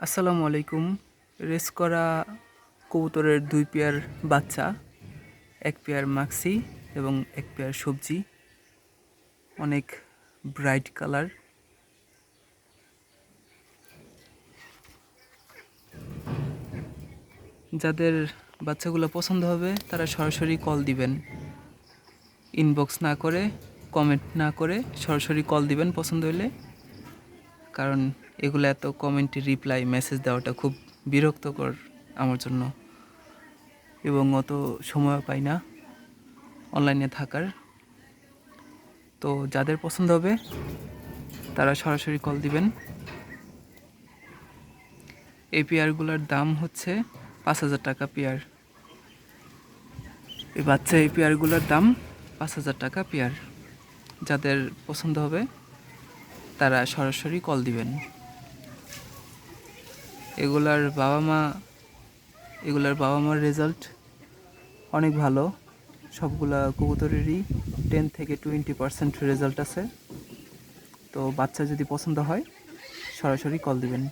আসসালামু আলাইকুম। রেস করা কবুতরের দুই পেয়ার বাচ্চা, এক পেয়ার মাক্সি এবং এক পেয়ার সবজি। অনেক ব্রাইট কালার। যাদের বাচ্চাগুলো পছন্দ হবে, তারা সরাসরি কল দিবেন। ইনবক্স না করে, কমেন্ট না করে সরাসরি কল দিবেন পছন্দ হলে। কারণ এগুলো এত কমেন্টে রিপ্লাই মেসেজ দেওয়াটা খুব বিরক্তকর আমার জন্য। এবং অত সময় পাই না অনলাইনে থাকার। তো যাদের পছন্দ হবে, তারা সরাসরি কল দিবেন। এই পেয়ারগুলোর দাম হচ্ছে পাঁচ হাজার টাকা পেয়ার এই বাচ্চা এই পেয়ারগুলোর দাম পাঁচ হাজার টাকা পেয়ার যাদের পছন্দ হবে তারা সরাসরি কল দিবেন। এগুলার বাবা মা, এগুলার বাবা মার রেজাল্ট অনেক ভালো। সবগুলা কবুতরেরই টেন থেকে টোয়েন্টি পার্সেন্ট রেজাল্ট আছে। তো বাচ্চা যদি পছন্দ হয়, সরাসরি কল দিবেন।